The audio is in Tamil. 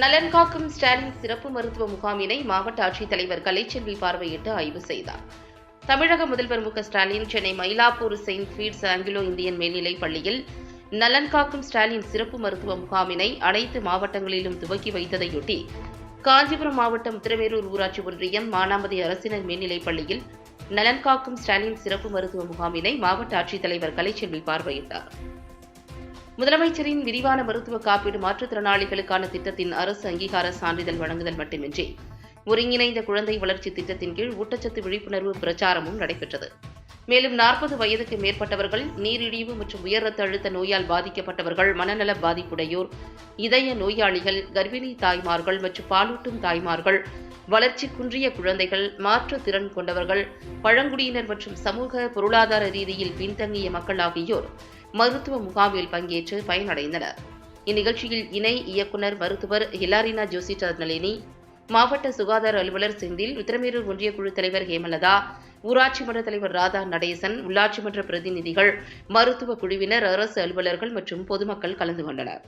நலன் காக்கும் ஸ்டாலின் சிறப்பு மருத்துவ முகாமினை மாவட்ட ஆட்சித்தலைவர் கலைச்செல்வி பார்வையிட்டு ஆய்வு செய்தார். தமிழக முதல்வர் மு Stalin Chennai Mylapore saint Bede's Anglo Indian மேல்நிலைப் பள்ளியில் நலன் காக்கும் ஸ்டாலின் சிறப்பு மருத்துவ முகாமினை அனைத்து மாவட்டங்களிலும் துவக்கி வைத்ததையொட்டி காஞ்சிபுரம் மாவட்டம் திருவேரூர் ஊராட்சி ஒன்றியம் மானாமதி அரசினர் மேல்நிலைப் பள்ளியில் நலன் காக்கும் ஸ்டாலின் சிறப்பு மருத்துவ முகாமினை மாவட்ட ஆட்சித்தலைவர் கலைச்செல்வி பார்வையிட்டார். முதலமைச்சரின் விரிவான மருத்துவ காப்பீடு மாற்றுத்திறனாளிகளுக்கான திட்டத்தின் அரசு அங்கீகார சான்றிதழ் வழங்குதல் மட்டுமின்றி ஒருங்கிணைந்த குழந்தை வளர்ச்சி திட்டத்தின் கீழ் ஊட்டச்சத்து விழிப்புணர்வு பிரச்சாரமும் நடைபெற்றது. மேலும் நாற்பது வயதுக்கு மேற்பட்டவர்கள் நீரிழிவு மற்றும் உயர் ரத்த அழுத்த நோயால் பாதிக்கப்பட்டவர்கள் மனநல பாதிப்புடையோர் இதய நோயாளிகள் கர்ப்பிணி தாய்மார்கள் மற்றும் பாலூட்டும் தாய்மார்கள் வளர்ச்சி குன்றிய குழந்தைகள் மாற்றுத்திறன் கொண்டவர்கள் பழங்குடியினர் மற்றும் சமூக பொருளாதார ரீதியில் பின்தங்கிய மக்கள் ஆகியோர் மருத்துவ முகாமில் பங்கேற்று பயனடைந்தனர். இந்நிகழ்ச்சியில் இணை இயக்குனர் மருத்துவர் ஹிலாரினா ஜோசி நளினி மாவட்ட சுகாதார அலுவலர் செந்தில் உத்திரமேரூர் ஒன்றிய குழு தலைவர் ஹேமலதா ஊராட்சி மன்ற தலைவர் ராதா நடேசன் உள்ளாட்சி மன்ற பிரதிநிதிகள் மருத்துவ குழுவினர் அரசு அலுவலர்கள் மற்றும் பொதுமக்கள் கலந்து கொண்டனர்.